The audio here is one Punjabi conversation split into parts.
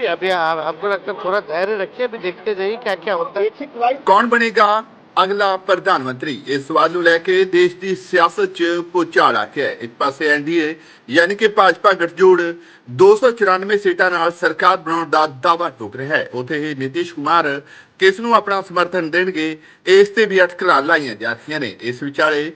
अभी अभी आप- हमको लगता है थोड़ा धैर्य रखिए अभी देखते जाइए क्या क्या होता है ਕੌਣ ਬਣੇਗਾ ਅਗਲਾ ਪ੍ਰਧਾਨ ਮੰਤਰੀ ਇਸ ਸਵਾਲ ਨੂੰ ਲੈ ਕੇ ਦੇਸ਼ ਦੀ ਸਿਆਸਤ 'ਚ ਭੁਚਾਲ ਆ ਗਿਆ ਹੈ ਇੱਕ ਪਾਸੇ ਐਨਡੀਏ ਯਾਨੀ ਕਿ ਭਾਜਪਾ ਗੱਠਜੋੜ 294 ਸੀਟਾਂ ਨਾਲ ਸਰਕਾਰ ਬਣਾਉਣ ਦਾ ਦਾਅਵਾ ਠੋਕ ਰਿਹਾ ਹੈ ਉਥੇ ਹੀ ਨਿਤਿਸ਼ ਕੁਮਾਰ ਕਿਸ ਨੂੰ ਆਪਣਾ ਸਮਰਥਨ ਦੇਣਗੇ ਇਸ ਤੇ ਵੀ ਅਟਕਲਾਂ ਲਾਈਆਂ ਜਾ ਰਹੀਆਂ ਨੇ ਇਸ ਵਿਚਾਲੇ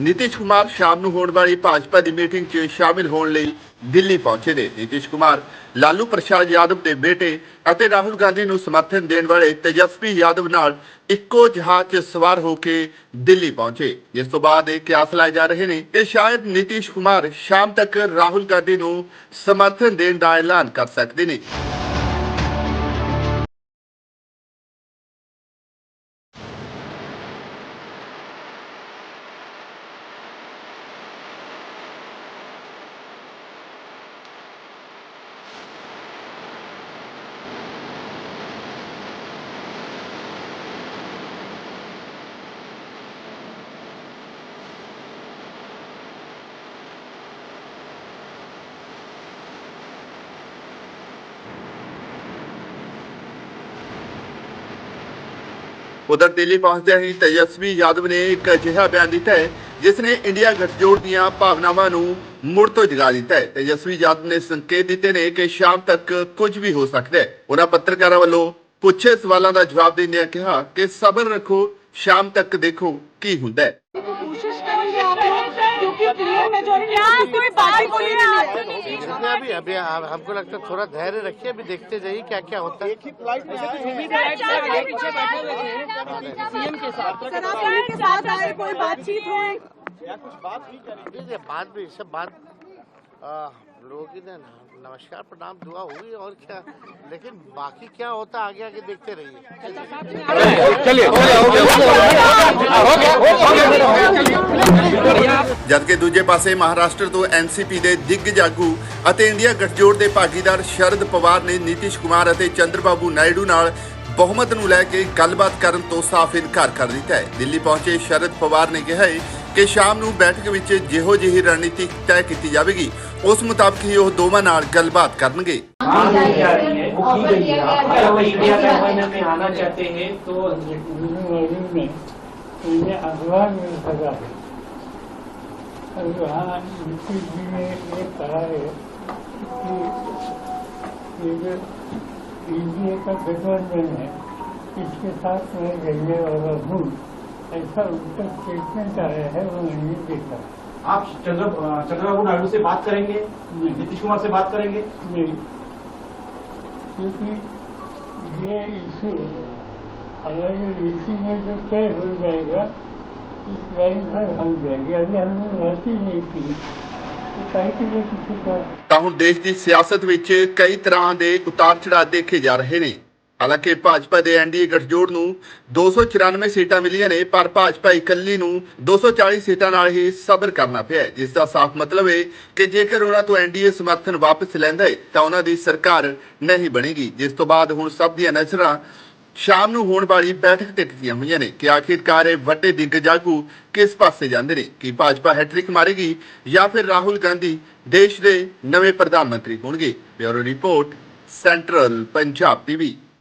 ਨਿਤਿਸ਼ ਕੁਮਾਰ ਸ਼ਾਮ ਨੂੰ ਹੋਣ ਵਾਲੀ ਭਾਜਪਾ ਦੀ ਮੀਟਿੰਗ 'ਚ ਸ਼ਾਮਿਲ ਹੋਣ ਲਈ ਦਿੱਲੀ ਪਹੁੰਚੇ ਨੇ। ਨਿਤਿਸ਼ ਕੁਮਾਰ ਲਾਲੂ ਪ੍ਰਸਾਦ ਯਾਦਵ ਦੇ ਬੇਟੇ ਅਤੇ ਰਾਹੁਲ ਗਾਂਧੀ ਨੂੰ ਸਮਰਥਨ ਦੇਣ ਵਾਲੇ ਤੇਜਸਵੀ ਯਾਦਵ ਨਾਲ ਇੱਕੋ ਜਹਾਜ਼ 'ਚ ਸਵਾਰ ਹੋ ਕੇ ਦਿੱਲੀ ਪਹੁੰਚੇ। ਜਿਸ ਤੋਂ ਬਾਅਦ ਇਹ ਕਿਆਸ ਲਾਏ ਜਾ ਰਹੇ ਨੇ। ਕਿ ਸ਼ਾਇਦ ਨਿਤਿਸ਼ ਕੁਮਾਰ ਸ਼ਾਮ ਤੱਕ ਰਾਹੁਲ ਗਾਂਧੀ ਨੂੰ ਸਮਰਥਨ ਦੇਣ ਦਾ ਐਲਾਨ ਕਰ ਸਕਦੇ ਨੇ। ਉਧਰ ਦਿੱਲੀ ਪਹੁੰਚਦਿਆਂ ਹੀ ਤੇਜਸਵੀ ਯਾਦਵ ਨੇ ਇੱਕ ਅਜਿਹਾ ਬਿਆਨ ਦਿੱਤਾ ਹੈ ਜਿਸ ਨੇ ਇੰਡੀਆ ਗੱਠਜੋੜ ਦੀਆਂ ਭਾਵਨਾਵਾਂ ਨੂੰ ਮੁੜ ਤੋਂ ਜਗਾ ਦਿੱਤਾ ਹੈ ਤੇਜਸਵੀ ਯਾਦਵ ਨੇ ਸੰਕੇਤ ਦਿੱਤੇ ਨੇ ਕਿ ਸ਼ਾਮ ਤੱਕ ਕੁਝ ਵੀ ਹੋ ਸਕਦਾ ਹੈ ਉਹਨਾਂ ਪੱਤਰਕਾਰਾਂ ਵੱਲੋਂ ਪੁੱਛੇ ਸਵਾਲਾਂ ਦਾ ਜਵਾਬ ਦਿੰਦਿਆਂ ਕਿਹਾ ਕਿ ਸਬਰ ਰੱਖੋ ਸ਼ਾਮ ਤੱਕ ਦੇਖੋ ਕੀ ਹੁੰਦਾ ਹੈ कोशिश करेंगे आप लोग क्योंकि क्लियर मेजोरिटी कोई पार्टी को नहीं है देखते अभी अभी आप- हमको लगता है थोड़ा धैर्य रखिए अभी देखते जाइए क्या क्या होता है सीएम के साथ सनातन के साथ आए कोई बातचीत हुई देखिए बाद में सब बात आ, लोगों की ना नमस्कार प्रणाम दुआ हुई और क्या लेकिन बाकी क्या होता है आगे आगे देखते रहिए ਜਦਕਿ ਦੂਜੇ ਪਾਸੇ ਮਹਾਰਾਸ਼ਟਰ ਤੋਂ ਐਨਸੀਪੀ ਦੇ ਦਿੱਗਜ ਆਗੂ ਅਤੇ ਇੰਡੀਆ ਗੱਠਜੋੜ ਦੇ ਭਾਗੀਦਾਰ ਸ਼ਰਦ ਪਵਾਰ ਨੇ ਨੀਤਿਸ਼ ਕੁਮਾਰ ਅਤੇ ਚੰਦਰਬਾਬੂ ਨਾਇਡੂ ਨਾਲ ਬਹੁਮਤ ਨੂੰ ਲੈ ਕੇ ਗੱਲਬਾਤ ਕਰਨ ਤੋਂ ਸਾਫ਼ ਇਨਕਾਰ ਕਰ ਦਿੱਤਾ ਹੈ ਦਿੱਲੀ ਪਹੁੰਚੇ ਸ਼ਰਦ ਪਵਾਰ ਨੇ ਕਿਹਾ ਹੈ ਕਿ ਸ਼ਾਮ ਨੂੰ ਬੈਠਕ ਵਿੱਚ ਜਿਹੋ ਜਿਹੀ ਰਣਨੀਤੀ ਤੈਅ ਕੀਤੀ ਜਾਵੇਗੀ ਉਸ ਮੁਤਾਬਕ ਹੀ ਉਹ ਦੋਵਾਂ ਨਾਲ ਗੱਲਬਾਤ ਕਰਨਗੇ हाँ नहीं जा रही है वो की गई है आप अगर वो इंडिया के गवर्नमेंट में आना चाहते हैं तो इंजीनियरिंग में इन्हें अखबार मिल सका है और वहाँ नीति जी ने ये कहा है कि ये जो इंडिया का गठबंधन है। इसके साथ मैं रहने वाला हूँ ऐसा उनका स्टेटमेंट आया है वो नहीं देखा। आप चंद्र चंद्रबाबू नायडू से बात करेंगे? नीतीश कुमार से बात करेंगे? नहीं। क्योंकि ये इशू अगर इसी में जो तय हो जाएगा इस लाइन पर हम जाएँगे। अभी हमने रहती नहीं थी का। ਤਾਂ ਹੁਣ ਦੇਸ਼ ਦੀ ਸਿਆਸਤ ਵਿੱਚ ਕਈ ਤਰ੍ਹਾਂ ਦੇ ਉਤਾਰ ਚੜਾਅ ਦੇਖੇ ਜਾ ਰਹੇ ਨੇ। ਹਾਲਾਂਕਿ ਭਾਜਪਾ ਦੇ ਐਨਡੀਏ ਗੱਠਜੋੜ ਨੂੰ 294 ਸੀਟਾਂ ਮਿਲੀਆਂ ਨੇ ਪਰ ਭਾਜਪਾ ਇਕੱਲੀ ਨੂੰ 240 ਸੀਟਾਂ ਨਾਲ ਹੀ ਸਬਰ ਕਰਨਾ ਪਿਆ ਹੈ, ਜਿਸ ਦਾ ਸਾਫ਼ ਮਤਲਬ ਹੈ ਕਿ ਜੇਕਰ ਉਹਨਾਂ ਤੋਂ ਐਨਡੀਏ ਸਮਰਥਨ ਵਾਪਸ ਲੈਂਦਾ ਹੈ ਤਾਂ ਉਹਨਾਂ ਦੀ ਸਰਕਾਰ ਨਹੀਂ ਬਣੇਗੀ। ਜਿਸ ਤੋਂ ਬਾਅਦ ਹੁਣ ਸਭ ਦੀਆਂ ਨਜ਼ਰਾਂ ਸ਼ਾਮ ਨੂੰ ਹੋਣ ਵਾਲੀ ਬੈਠਕ ਤੇ ਦਿੱਤੀਆਂ ਹੋਈਆਂ ਨੇ ਕਿ ਆਖਿਰਕਾਰ ਇਹ ਵੱਡੇ ਦਿੱਗਜ ਜਾਗੂ ਕਿਸ ਪਾਸੇ ਜਾਂਦੇ ਨੇ? ਕਿ ਭਾਜਪਾ ਹੈਟ੍ਰਿਕ ਮਾਰੇਗੀ ਜਾਂ ਫਿਰ ਰਾਹੁਲ ਗਾਂਧੀ ਦੇਸ਼ ਦੇ ਨਵੇਂ ਪ੍ਰਧਾਨ ਮੰਤਰੀ ਹੋਣਗੇ? Bureau report, central Punjab TV.